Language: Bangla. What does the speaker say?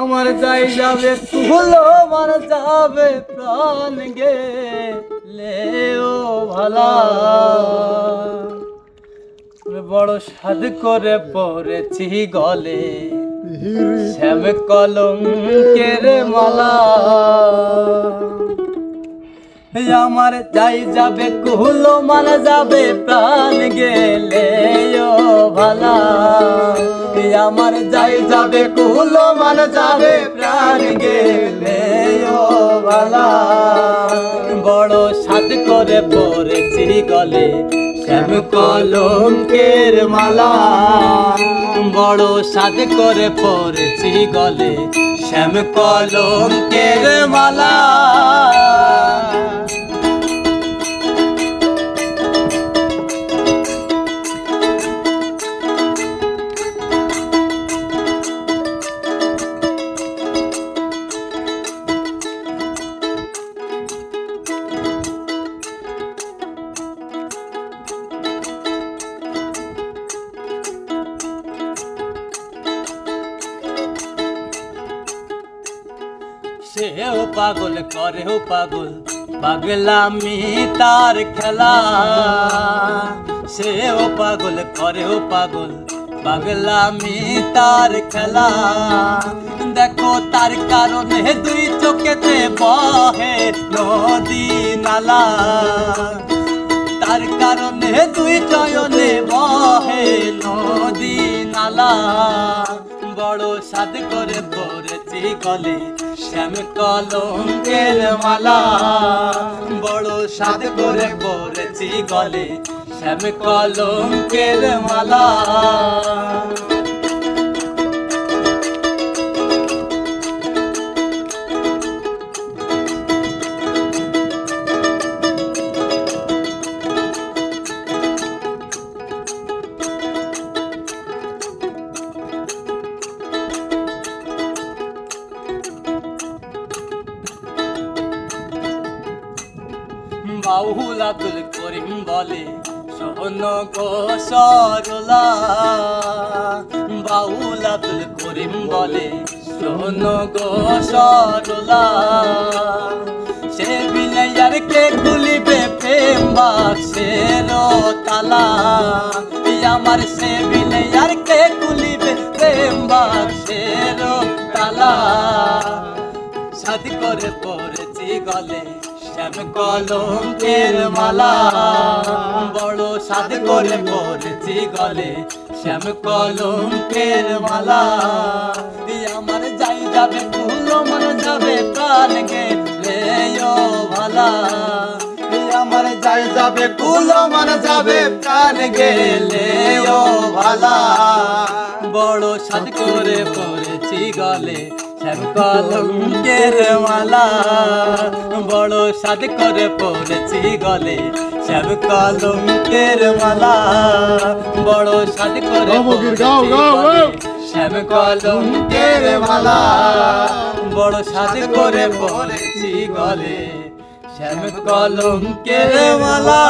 আমার যাই যাবে কুলো মার যাবে প্রাণ গে লেও ভালা বড় সাদ করে পড়েছি গলে, শ্যাম কলঙ্কের মালা। আমার যাই যাবে কুলো মান যাবে প্রাণ গেলে ভালা। আমার যাই যাবে কুলো মান যাবে, প্রাণ গেলে বড় সাদ করে পড়েছি গলে, শ্যাম কলঙ্কের মালা। বড় সাদ করে পড়েছি গলে, শ্যাম কলঙ্কের মালা। সেও পাগল করেও পাগল। পাগলামি তার খেলা। সেও পাগল করেও পাগল। পাগলামি তার খেলা। দেখো তার কারণে দুই চোখেতে বহে নদী নালা। তার কারণে দুই চয়নে বহে নদী নালা। বড় সাদ করে পড়েছি কলে। শ্যাম কলঙ্কের মালা। বড় সাদ করে পড়েছি গলে শ্যাম কলঙ্কের মালা। বাউল আব্দুল করিম বলে, শোন গো সরলা। বাউল আব্দুল করিম বলে, শোন গো সরলা। সে বিনয়ার কে খুলিবে প্রেম বাক্সের তালা? আমার সে বিনয়ার কে খুলিবে প্রেম বাক্সের তালা? সাদ করে পড়েছি গলে। শ্যাম কলঙ্কের মালা। বড় সাদ করে পড়েছি গলে শ্যাম কলঙ্কের মালা। আমার যাই যাবে, ফুল মন যাবে, প্রাণ গেলে ভালা। আমার যাই যাবে কুল মন যাবে, প্রাণ গেলে ভালা। বড় সাদ করে পড়েছি গলে কলঙ্কের মালা। বড় সাদ করে পড়েছি গলে শ্যাম কলঙ্কের মালা। বড় সাদ করে। শ্যাম কলঙ্কের মালা। বড় সাদ করে পড়েছি গলে শ্যাম কলঙ্কের মালা।